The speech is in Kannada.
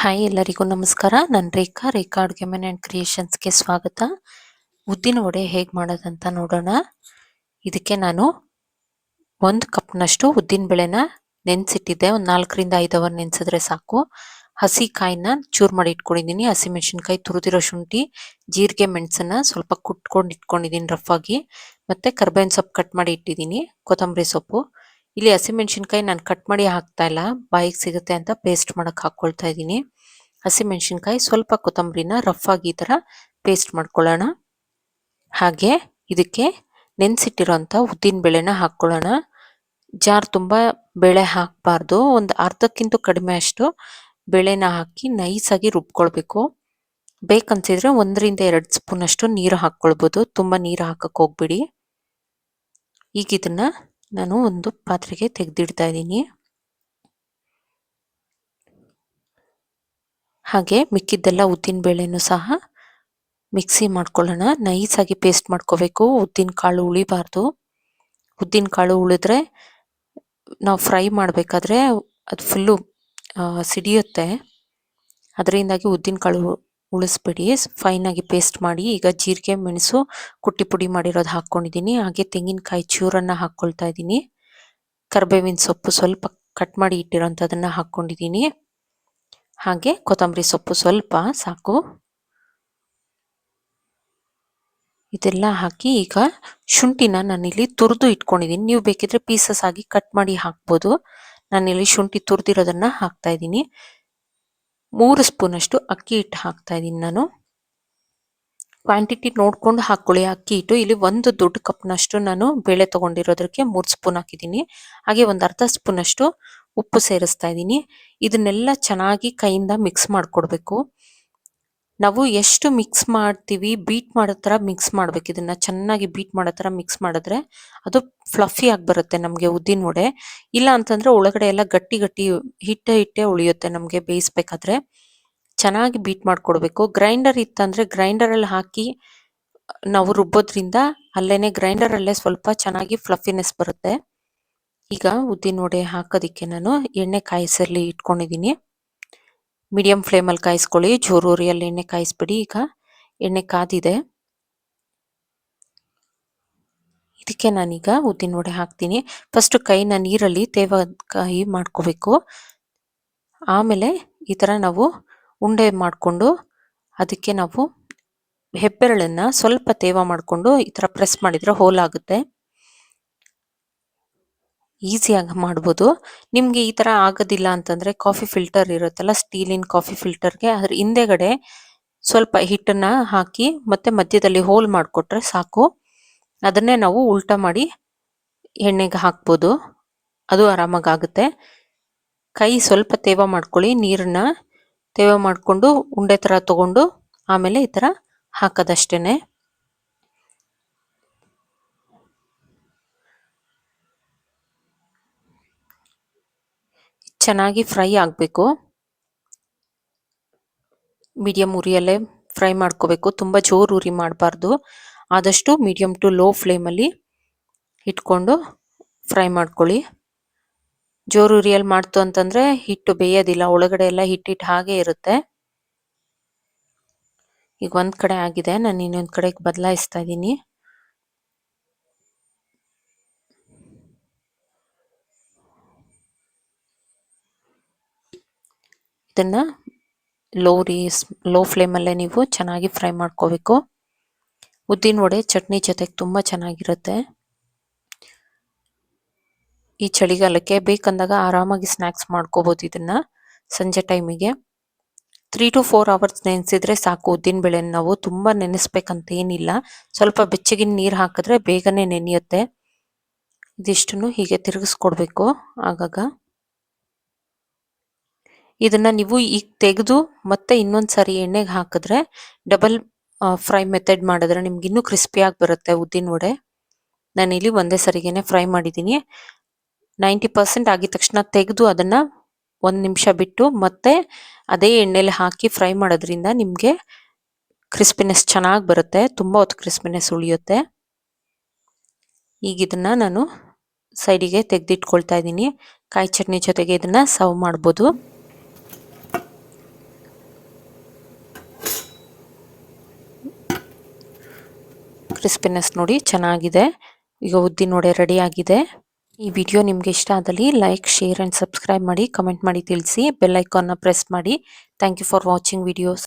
ಹಾಯ್ ಎಲ್ಲರಿಗೂ ನಮಸ್ಕಾರ. ನಾನು ರೇಖಾ ರೇಖಾ ಅಡುಗೆ ಮನೆ ಆ್ಯಂಡ್ ಕ್ರಿಯೇಷನ್ಸ್ಗೆ ಸ್ವಾಗತ. ಉದ್ದಿನ ವಡೆ ಹೇಗೆ ಮಾಡೋದಂತ ನೋಡೋಣ. ಇದಕ್ಕೆ ನಾನು ಒಂದು ಕಪ್ನಷ್ಟು ಉದ್ದಿನ ಬೇಳೆನ ನೆನೆಸಿಟ್ಟಿದ್ದೆ. ಒಂದು ನಾಲ್ಕರಿಂದ ಐದು ಅವರ್ ನೆನೆಸಿದ್ರೆ ಸಾಕು. ಹಸಿ ಕಾಯಿನ ಚೂರು ಮಾಡಿ ಇಟ್ಕೊಂಡಿದ್ದೀನಿ. ಹಸಿ ಮೆಣಸಿನ್ಕಾಯಿ ತುರಿದಿರೋ ಶುಂಠಿ, ಜೀರಿಗೆ, ಮೆಣಸನ್ನ ಸ್ವಲ್ಪ ಕುಟ್ಕೊಂಡು ಇಟ್ಕೊಂಡಿದ್ದೀನಿ ರಫ್ ಆಗಿ. ಮತ್ತು ಕರ್ಬೇವಿನ ಸೊಪ್ಪು ಕಟ್ ಮಾಡಿ ಇಟ್ಟಿದ್ದೀನಿ. ಕೊತ್ತಂಬರಿ ಸೊಪ್ಪು. ಇಲ್ಲಿ ಹಸಿಮೆಣಸಿನ್ಕಾಯಿ ನಾನು ಕಟ್ ಮಾಡಿ ಹಾಕ್ತಾ ಇಲ್ಲ. ಬಾಯಿಗೆ ಸಿಗುತ್ತೆ ಅಂತ ಪೇಸ್ಟ್ ಮಾಡಕ್ ಹಾಕೊಳ್ತಾ ಇದ್ದೀನಿ ಹಸಿಮೆಣಸಿನ್ಕಾಯಿ ಸ್ವಲ್ಪ ಕೊತ್ತಂಬರಿನ ರಫ್ ಆಗಿ ಈ ಥರ ಪೇಸ್ಟ್ ಮಾಡ್ಕೊಳ್ಳೋಣ. ಹಾಗೆ ಇದಕ್ಕೆ ನೆನೆಸಿಟ್ಟಿರೋಂಥ ಉದ್ದಿನ ಬೇಳೆನ ಹಾಕ್ಕೊಳ್ಳೋಣ. ಜಾರ್ ತುಂಬ ಬೇಳೆ ಹಾಕಬಾರ್ದು. ಒಂದು ಅರ್ಧಕ್ಕಿಂತ ಕಡಿಮೆ ಅಷ್ಟು ಬೇಳೆನ ಹಾಕಿ ನೈಸಾಗಿ ರುಬ್ಕೊಳ್ಬೇಕು. ಬೇಕಂತಿದ್ರೆ ಒಂದರಿಂದ ಎರಡು ಸ್ಪೂನ್ ಅಷ್ಟು ನೀರು ಹಾಕ್ಕೊಳ್ಬೋದು. ತುಂಬ ನೀರು ಹಾಕಕ್ಕೆ ಹೋಗ್ಬಿಡಿ. ಈಗ ನಾನು ಒಂದು ಪಾತ್ರೆಗೆ ತೆಗೆದಿಡ್ತಾ ಇದ್ದೀನಿ. ಹಾಗೆ ಮಿಕ್ಕಿದ್ದೆಲ್ಲ ಉದ್ದಿನ ಬೇಳೆನೂ ಸಹ ಮಿಕ್ಸಿ ಮಾಡ್ಕೊಳ್ಳೋಣ. ನೈಸಾಗಿ ಪೇಸ್ಟ್ ಮಾಡ್ಕೋಬೇಕು. ಉದ್ದಿನ ಕಾಳು ಉಳಿಬಾರ್ದು ಉದ್ದಿನ ಕಾಳು ಉಳಿದ್ರೆ ನಾವು ಫ್ರೈ ಮಾಡಬೇಕಾದ್ರೆ ಅದು ಫುಲ್ಲು ಸಿಡಿಯುತ್ತೆ. ಅದರಿಂದಾಗಿ ಉದ್ದಿನ ಕಾಳು ಉಳಿಸ್ಬಿಡಿ. ಫೈನಾಗಿ ಪೇಸ್ಟ್ ಮಾಡಿ ಈಗ ಜೀರಿಗೆ, ಮೆಣಸು ಕುಟ್ಟಿ ಪುಡಿ ಮಾಡಿರೋದು ಹಾಕ್ಕೊಂಡಿದ್ದೀನಿ ಹಾಗೆ ತೆಂಗಿನಕಾಯಿ ಚೂರನ್ನು ಹಾಕ್ಕೊಳ್ತಾ ಇದ್ದೀನಿ ಕರ್ಬೇವಿನ ಸೊಪ್ಪು ಸ್ವಲ್ಪ ಕಟ್ ಮಾಡಿ ಇಟ್ಟಿರೋಂಥದ್ದನ್ನು ಹಾಕ್ಕೊಂಡಿದ್ದೀನಿ ಹಾಗೆ ಕೊತ್ತಂಬರಿ ಸೊಪ್ಪು ಸ್ವಲ್ಪ ಸಾಕು. ಇದೆಲ್ಲ ಹಾಕಿ ಈಗ ಶುಂಠಿನ ನಾನಿಲ್ಲಿ ತುರಿದು ಇಟ್ಕೊಂಡಿದ್ದೀನಿ ನೀವು ಬೇಕಿದ್ರೆ ಪೀಸಸ್ ಆಗಿ ಕಟ್ ಮಾಡಿ ಹಾಕ್ಬೋದು. ನಾನಿಲ್ಲಿ ಶುಂಠಿ ತುರಿದಿರೋದನ್ನ ಹಾಕ್ತಾ ಇದ್ದೀನಿ ಮೂರು ಸ್ಪೂನ್ ಅಷ್ಟು ಅಕ್ಕಿ ಹಿಟ್ಟು ಹಾಕ್ತಾ ಇದ್ದೀನಿ ನಾನು. ಕ್ವಾಂಟಿಟಿ ನೋಡ್ಕೊಂಡು ಹಾಕೊಳ್ಳಿ ಅಕ್ಕಿ ಹಿಟ್ಟು. ಇಲ್ಲಿ ಒಂದು ದೊಡ್ಡ ಕಪ್ನಷ್ಟು ನಾನು ಬೇಳೆ ತಗೊಂಡಿರೋದಕ್ಕೆ ಮೂರು ಸ್ಪೂನ್ ಹಾಕಿದ್ದೀನಿ. ಹಾಗೆ ಒಂದು ಅರ್ಧ ಸ್ಪೂನ್ ಅಷ್ಟು ಉಪ್ಪು ಸೇರಿಸ್ತಾ ಇದ್ದೀನಿ. ಇದನ್ನೆಲ್ಲ ಚೆನ್ನಾಗಿ ಕೈಯಿಂದ ಮಿಕ್ಸ್ ಮಾಡ್ಕೊಡ್ಬೇಕು. ನಾವು ಎಷ್ಟು ಮಿಕ್ಸ್ ಮಾಡ್ತೀವಿ ಬೀಟ್ ಮಾಡೋ ಥರ ಮಿಕ್ಸ್ ಮಾಡ್ಬೇಕು. ಇದನ್ನು ಚೆನ್ನಾಗಿ ಬೀಟ್ ಮಾಡೋ ಥರ ಮಿಕ್ಸ್ ಮಾಡಿದ್ರೆ ಅದು ಫ್ಲಫಿ ಆಗಿ ಬರುತ್ತೆ ನಮಗೆ ಉದ್ದಿನ ವಡೆ. ಇಲ್ಲ ಅಂತಂದರೆ ಒಳಗಡೆ ಎಲ್ಲ ಗಟ್ಟಿ ಗಟ್ಟಿ ಹಿಟ್ಟೆ ಹಿಟ್ಟೆ ಉಳಿಯುತ್ತೆ ನಮಗೆ ಬೇಯಿಸ್ಬೇಕಾದ್ರೆ ಚೆನ್ನಾಗಿ ಬೀಟ್ ಮಾಡಿಕೊಡ್ಬೇಕು. ಗ್ರೈಂಡರ್ ಇತ್ತಂದರೆ ಗ್ರೈಂಡರಲ್ಲಿ ಹಾಕಿ ನಾವು ರುಬ್ಬೋದ್ರಿಂದ ಅಲ್ಲೇ ಗ್ರೈಂಡರಲ್ಲೇ ಸ್ವಲ್ಪ ಚೆನ್ನಾಗಿ ಫ್ಲಫಿನೆಸ್ ಬರುತ್ತೆ. ಈಗ ಉದ್ದಿನ ವಡೆ ಹಾಕೋದಿಕ್ಕೆ ನಾನು ಎಣ್ಣೆ ಕಾಯಿಸಲಿ ಇಟ್ಕೊಂಡಿದ್ದೀನಿ. ಮೀಡಿಯಂ ಫ್ಲೇಮಲ್ಲಿ ಕಾಯಿಸ್ಕೊಳ್ಳಿ. ಜೋರೂರಿಯಲ್ಲಿ ಎಣ್ಣೆ ಕಾಯಿಸ್ಬಿಡಿ. ಈಗ ಎಣ್ಣೆ ಕಾದಿದೆ. ಇದಕ್ಕೆ ನಾನೀಗ ಉದ್ದಿನ ವಡೆ ಹಾಕ್ತೀನಿ. ಫಸ್ಟ್ ಕೈನ ನೀರಲ್ಲಿ ತೇವ ಕಾಯಿ ಮಾಡ್ಕೋಬೇಕು. ಆಮೇಲೆ ಈ ಥರ ನಾವು ಉಂಡೆ ಮಾಡಿಕೊಂಡು ಅದಕ್ಕೆ ನಾವು ಹೆಬ್ಬೆರಳನ್ನು ಸ್ವಲ್ಪ ತೇವ ಮಾಡಿಕೊಂಡು ಈ ಥರ ಪ್ರೆಸ್ ಮಾಡಿದರೆ ಹೋಲ್ ಆಗುತ್ತೆ ಈಸಿಯಾಗಿ ಮಾಡ್ಬೋದು. ನಿಮಗೆ ಈ ಥರ ಆಗೋದಿಲ್ಲ ಅಂತಂದರೆ ಕಾಫಿ ಫಿಲ್ಟರ್ ಇರುತ್ತಲ್ಲ ಸ್ಟೀಲಿನ ಕಾಫಿ ಫಿಲ್ಟರ್ಗೆ ಅದ್ರ ಹಿಂದೆಗಡೆ ಸ್ವಲ್ಪ ಹಿಟ್ಟನ್ನು ಹಾಕಿ ಮತ್ತೆ ಮಧ್ಯದಲ್ಲಿ ಹೋಲ್ ಮಾಡಿಕೊಟ್ರೆ ಸಾಕು. ಅದನ್ನೇ ನಾವು ಉಲ್ಟಾ ಮಾಡಿ ಎಣ್ಣೆಗೆ ಹಾಕ್ಬೋದು. ಅದು ಆರಾಮಾಗುತ್ತೆ ಕೈ ಸ್ವಲ್ಪ ತೇವ ಮಾಡ್ಕೊಳ್ಳಿ, ನೀರನ್ನ ತೇವ ಮಾಡಿಕೊಂಡು ಉಂಡೆ ಥರ ತಗೊಂಡು ಆಮೇಲೆ ಈ ಥರ ಹಾಕೋದಷ್ಟೇನೆ. ಚೆನ್ನಾಗಿ ಫ್ರೈ ಆಗಬೇಕು. ಮೀಡಿಯಮ್ ಉರಿಯಲ್ಲೇ ಫ್ರೈ ಮಾಡ್ಕೋಬೇಕು. ತುಂಬ ಜೋರು ಉರಿ ಮಾಡಬಾರ್ದು. ಆದಷ್ಟು ಮೀಡಿಯಮ್ ಟು ಲೋ ಫ್ಲೇಮಲ್ಲಿ ಇಟ್ಕೊಂಡು ಫ್ರೈ ಮಾಡ್ಕೊಳ್ಳಿ. ಜೋರು ಉರಿಯಲ್ಲಿ ಮಾಡ್ತು ಅಂತಂದರೆ ಹಿಟ್ಟು ಬೇಯೋದಿಲ್ಲ. ಒಳಗಡೆ ಎಲ್ಲ ಹಿಟ್ಟಿಟ್ಟು ಹಾಗೆ ಇರುತ್ತೆ. ಈಗ ಒಂದು ಕಡೆ ಆಗಿದೆ. ನಾನು ಇನ್ನೊಂದು ಕಡೆಗೆ ಬದಲಾಯಿಸ್ತಾ ಇದ್ದೀನಿ ಇದನ್ನ ಲೋ ರೀಸ್ ಲೋ ಫ್ಲೇಮಲ್ಲೇ ನೀವು ಚೆನ್ನಾಗಿ ಫ್ರೈ ಮಾಡ್ಕೋಬೇಕು. ಉದ್ದಿನ ವಡೆ, ಚಟ್ನಿ ಜೊತೆಗೆ ತುಂಬ ಚೆನ್ನಾಗಿರುತ್ತೆ. ಈ ಚಳಿಗಾಲಕ್ಕೆ ಬೇಕಂದಾಗ ಆರಾಮಾಗಿ ಸ್ನ್ಯಾಕ್ಸ್ ಮಾಡ್ಕೋಬೋದು ಇದನ್ನು ಸಂಜೆ ಟೈಮಿಗೆ ತ್ರೀ ಟು ಫೋರ್ ಅವರ್ಸ್ ನೆನೆಸಿದ್ರೆ ಸಾಕು, ಉದ್ದಿನ ಬೇಳೆನ ನಾವು ತುಂಬ ನೆನೆಸ್ಬೇಕಂತ ಏನಿಲ್ಲ. ಸ್ವಲ್ಪ ಬೆಚ್ಚಗಿನ ನೀರು ಹಾಕಿದ್ರೆ ಬೇಗನೆ ನೆನೆಯುತ್ತೆ. ಇದಿಷ್ಟನ್ನು ಹೀಗೆ ತಿರುಗಿಸ್ಕೊಡ್ಬೇಕು ಆಗಾಗ. ಇದನ್ನ ನೀವು ಈಗ ತೆಗೆದು ಮತ್ತೆ ಇನ್ನೊಂದು ಸಾರಿ ಎಣ್ಣೆಗೆ ಹಾಕಿದ್ರೆ ಡಬಲ್ ಫ್ರೈ ಮೆಥಡ್ ಮಾಡಿದ್ರೆ ನಿಮ್ಗೆ ಇನ್ನೂ ಕ್ರಿಸ್ಪಿಯಾಗಿ ಬರುತ್ತೆ ಉದ್ದಿನ ವಡೆ. ನಾನು ಇಲ್ಲಿ ಒಂದೇ ಸರಿಗೇನೆ ಫ್ರೈ ಮಾಡಿದ್ದೀನಿ. ನೈಂಟಿ ಪರ್ಸೆಂಟ್ ಆಗಿದ ತಕ್ಷಣ ತೆಗೆದು ಅದನ್ನ ಒಂದು ನಿಮಿಷ ಬಿಟ್ಟು ಮತ್ತೆ ಅದೇ ಎಣ್ಣೆಲಿ ಹಾಕಿ ಫ್ರೈ ಮಾಡೋದ್ರಿಂದ ನಿಮಗೆ ಕ್ರಿಸ್ಪಿನೆಸ್ ಚೆನ್ನಾಗಿ ಬರುತ್ತೆ, ತುಂಬ ಹೊತ್ತು ಕ್ರಿಸ್ಪಿನೆಸ್ ಉಳಿಯುತ್ತೆ. ಈಗ ಇದನ್ನ ನಾನು ಸೈಡಿಗೆ ತೆಗೆದಿಟ್ಕೊಳ್ತಾ ಇದ್ದೀನಿ. ಕಾಯಿ ಚಟ್ನಿ ಜೊತೆಗೆ ಇದನ್ನ ಸರ್ವ್ ಮಾಡ್ಬೋದು. ಕ್ರಿಸ್ಪಿನೆಸ್ ನೋಡಿ ಚೆನ್ನಾಗಿದೆ. ಈಗ ಉದ್ದಿ ನೋಡಿ ರೆಡಿ ಆಗಿದೆ. ಈ ವಿಡಿಯೋ ನಿಮಗೆ ಇಷ್ಟ ಆದಲ್ಲಿ ಲೈಕ್ ಶೇರ್ ಅಂಡ್ ಸಬ್ಸ್ಕ್ರೈಬ್ ಮಾಡಿ ಕಮೆಂಟ್ ಮಾಡಿ ತಿಳಿಸಿ ಬೆಲ್ ಐಕಾನ್ನ ಪ್ರೆಸ್ ಮಾಡಿ. Thank you for watching videos